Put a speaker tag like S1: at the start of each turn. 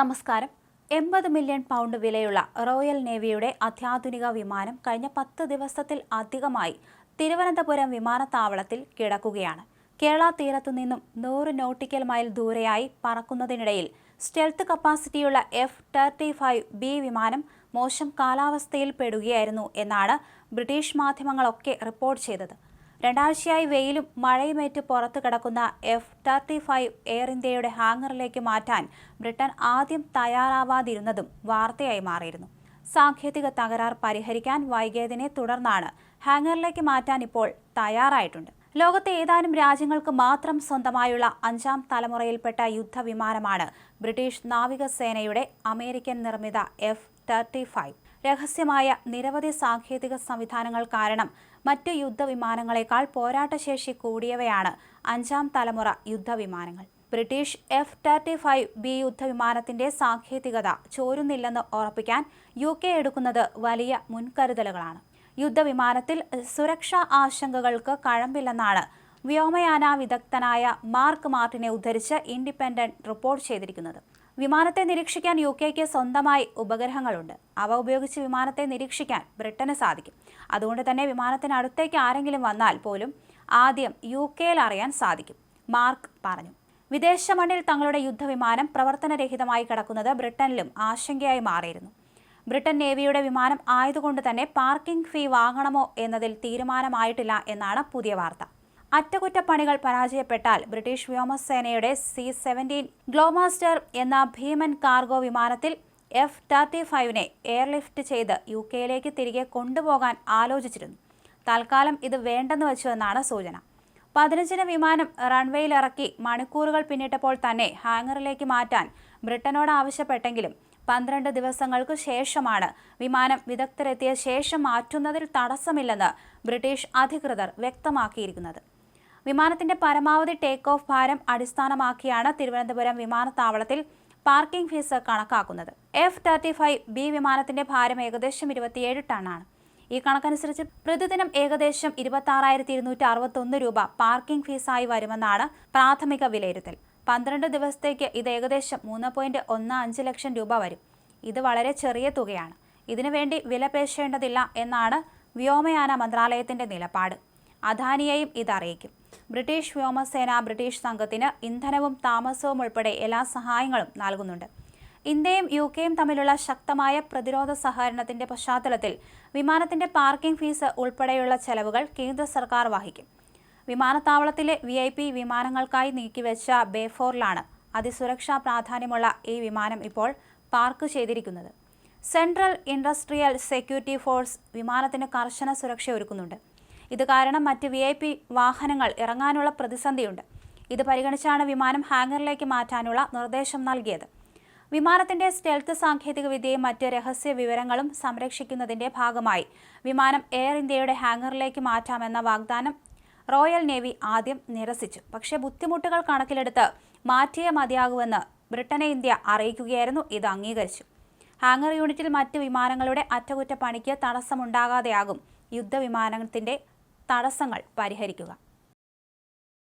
S1: നമസ്കാരം. എൺപത് million pound വിലയുള്ള റോയൽ നേവിയുടെ അത്യാധുനിക വിമാനം കഴിഞ്ഞ പത്ത് ദിവസത്തിൽ അധികമായി തിരുവനന്തപുരം വിമാനത്താവളത്തിൽ കിടക്കുകയാണ്. കേരള തീരത്തു നിന്നും നൂറ് നോട്ടിക്കൽ മൈൽ ദൂരെയായി പറക്കുന്നതിനിടയിൽ സ്റ്റെൽത്ത് കപ്പാസിറ്റിയുള്ള എഫ് തേർട്ടി ഫൈവ് ബി വിമാനം മോശം കാലാവസ്ഥയിൽ പെടുകയായിരുന്നു എന്നാണ് ബ്രിട്ടീഷ് മാധ്യമങ്ങളൊക്കെ റിപ്പോർട്ട് ചെയ്തത്. രണ്ടാഴ്ചയായി വെയിലും മഴയുമേറ്റ് പുറത്തു കിടക്കുന്ന എഫ് തേർട്ടി ഫൈവ് എയർ ഇന്ത്യയുടെ ഹാങ്ങറിലേക്ക് മാറ്റാൻ ബ്രിട്ടൻ ആദ്യം തയ്യാറാവാതിരുന്നതും വാർത്തയായി മാറിയിരുന്നു. സാങ്കേതിക തകരാർ പരിഹരിക്കാൻ വൈകിയതിനെ തുടർന്നാണ് ഹാങ്ങറിലേക്ക് മാറ്റാൻ ഇപ്പോൾ തയ്യാറായിട്ടുണ്ട്. ലോകത്തെ ഏതാനും രാജ്യങ്ങൾക്ക് മാത്രം സ്വന്തമായുള്ള അഞ്ചാം തലമുറയിൽപ്പെട്ട യുദ്ധവിമാനമാണ് ബ്രിട്ടീഷ് നാവികസേനയുടെ അമേരിക്കൻ നിർമ്മിത എഫ് തേർട്ടി ഫൈവ് രഹസ്യമായ നിരവധി സാങ്കേതിക സംവിധാനങ്ങൾ കാരണം മറ്റ് യുദ്ധവിമാനങ്ങളെക്കാൾ പോരാട്ടശേഷി കൂടിയവയാണ് അഞ്ചാം തലമുറ യുദ്ധവിമാനങ്ങൾ. British F thirty five B യുദ്ധവിമാനത്തിന്റെ സാങ്കേതികത ചോരുന്നില്ലെന്ന് ഉറപ്പിക്കാൻ യു കെ എടുക്കുന്നത് വലിയ മുൻകരുതലുകളാണ്. യുദ്ധവിമാനത്തിൽ സുരക്ഷാ ആശങ്കകൾക്ക് കഴമ്പില്ലെന്നാണ് വ്യോമയാന വിദഗ്ധനായ മാർക്ക് മാർട്ടിനെ ഉദ്ധരിച്ച് ഇൻഡിപെൻഡന്റ് റിപ്പോർട്ട് ചെയ്തിരിക്കുന്നത്. വിമാനത്തെ നിരീക്ഷിക്കാൻ യു കെക്ക് സ്വന്തമായി ഉപഗ്രഹങ്ങളുണ്ട്. അവ ഉപയോഗിച്ച് വിമാനത്തെ നിരീക്ഷിക്കാൻ ബ്രിട്ടന് സാധിക്കും. അതുകൊണ്ട് തന്നെ വിമാനത്തിനടുത്തേക്ക് ആരെങ്കിലും വന്നാൽ പോലും ആദ്യം യു കെയിൽ അറിയാൻ സാധിക്കും മാർക്ക് പറഞ്ഞു. വിദേശ മണ്ണിൽ തങ്ങളുടെ യുദ്ധവിമാനം പ്രവർത്തനരഹിതമായി കിടക്കുന്നത് ബ്രിട്ടനിലും ആശങ്കയായി മാറിയിരുന്നു. ബ്രിട്ടൻ നേവിയുടെ വിമാനം ആയതുകൊണ്ട് തന്നെ പാർക്കിംഗ് ഫീ വാങ്ങണമോ എന്നതിൽ തീരുമാനമായിട്ടില്ല എന്നാണ് പുതിയ വാർത്ത. അറ്റകുറ്റപ്പണികൾ പരാജയപ്പെട്ടാൽ ബ്രിട്ടീഷ് വ്യോമസേനയുടെ സി സെവന്റീൻ ഗ്ലോമാസ്റ്റർ എന്ന ഭീമൻ കാർഗോ വിമാനത്തിൽ എഫ് തേർട്ടി ഫൈവിനെ എയർലിഫ്റ്റ് ചെയ്ത് യു കെയിലേക്ക് തിരികെ കൊണ്ടുപോകാൻ ആലോചിച്ചിരുന്നു. തൽക്കാലം ഇത് വേണ്ടെന്ന് വെച്ചുവെന്നാണ് സൂചന. പതിനഞ്ചിന് വിമാനം റൺവേയിൽ ഇറക്കി മണിക്കൂറുകൾ പിന്നിട്ടപ്പോൾ തന്നെ ഹാങ്ങറിലേക്ക് മാറ്റാൻ ബ്രിട്ടനോട് ആവശ്യപ്പെട്ടെങ്കിലും പന്ത്രണ്ട് ദിവസങ്ങൾക്ക് ശേഷമാണ് വിമാനം വിദഗ്ധരെത്തിയ ശേഷം മാറ്റുന്നതിൽ തടസ്സമില്ലെന്ന് ബ്രിട്ടീഷ് അധികൃതർ വ്യക്തമാക്കിയിരിക്കുന്നത്. വിമാനത്തിന്റെ പരമാവധി ടേക്ക് ഓഫ് ഭാരം അടിസ്ഥാനമാക്കിയാണ് തിരുവനന്തപുരം വിമാനത്താവളത്തിൽ പാർക്കിംഗ് ഫീസ് കണക്കാക്കുന്നത്. എഫ് തേർട്ടി ഫൈവ് ബി വിമാനത്തിന്റെ ഭാരം ഏകദേശം ഇരുപത്തിയേഴ് ടണ്ണാണ്. ഈ കണക്കനുസരിച്ച് പ്രതിദിനം ഏകദേശം ഇരുപത്തി ഇരുന്നൂറ്റി അറുപത്തൊന്ന് രൂപ പാർക്കിംഗ് ഫീസായി വരുമെന്നാണ് പ്രാഥമിക വിലയിരുത്തൽ. പന്ത്രണ്ട് ദിവസത്തേക്ക് ഇത് ഏകദേശം മൂന്ന് പോയിന്റ് ഒന്ന് അഞ്ച് ലക്ഷം രൂപ വരും. ഇത് വളരെ ചെറിയ തുകയാണ്. ഇതിനുവേണ്ടി വില പേശേണ്ടതില്ല എന്നാണ് വ്യോമയാന മന്ത്രാലയത്തിന്റെ നിലപാട്. അദാനിയെയും ഇത് അറിയിക്കും ബ്രിട്ടീഷ് വ്യോമസേന ബ്രിട്ടീഷ് സംഘത്തിന് ഇന്ധനവും താമസവും ഉൾപ്പെടെ എല്ലാ സഹായങ്ങളും നൽകുന്നുണ്ട്. ഇന്ത്യയും യു കെയും തമ്മിലുള്ള ശക്തമായ പ്രതിരോധ സഹകരണത്തിന്റെ പശ്ചാത്തലത്തിൽ വിമാനത്തിന്റെ പാർക്കിംഗ് ഫീസ് ഉൾപ്പെടെയുള്ള ചെലവുകൾ കേന്ദ്ര സർക്കാർ വഹിക്കും. വിമാനത്താവളത്തിലെ വി ഐ പി വിമാനങ്ങൾക്കായി നീക്കിവെച്ച ബേഫോറിലാണ് അതിസുരക്ഷാ പ്രാധാന്യമുള്ള ഈ വിമാനം ഇപ്പോൾ പാർക്ക് ചെയ്തിരിക്കുന്നത്. സെൻട്രൽ ഇൻഡസ്ട്രിയൽ സെക്യൂരിറ്റി ഫോഴ്സ് വിമാനത്തിന് കർശന സുരക്ഷ ഒരുക്കുന്നുണ്ട് ഇത് കാരണം മറ്റ് വി ഐ പി വാഹനങ്ങൾ ഇറങ്ങാനുള്ള പ്രതിസന്ധിയുണ്ട്. ഇത് പരിഗണിച്ചാണ് വിമാനം ഹാങ്ങറിലേക്ക് മാറ്റാനുള്ള നിർദ്ദേശം നൽകിയത്. വിമാനത്തിന്റെ സ്റ്റെൽത്ത് സാങ്കേതികവിദ്യയും മറ്റ് രഹസ്യ വിവരങ്ങളും സംരക്ഷിക്കുന്നതിന്റെ ഭാഗമായി വിമാനം എയർ ഇന്ത്യയുടെ ഹാങ്ങറിലേക്ക് മാറ്റാമെന്ന വാഗ്ദാനം റോയൽ നേവി ആദ്യം നിരസിച്ചു. പക്ഷേ ബുദ്ധിമുട്ടുകൾ കണക്കിലെടുത്ത് മാറ്റിയേ മതിയാകുമെന്ന് ബ്രിട്ടനെ ഇന്ത്യ അറിയിക്കുകയായിരുന്നു. ഇത് അംഗീകരിച്ചു. ഹാങ്ങർ യൂണിറ്റിൽ മറ്റ് വിമാനങ്ങളുടെ അറ്റകുറ്റപ്പണിക്ക് തടസ്സമുണ്ടാകാതെയാകും യുദ്ധവിമാനത്തിന്റെ തടസ്സങ്ങൾ പരിഹരിക്കുക.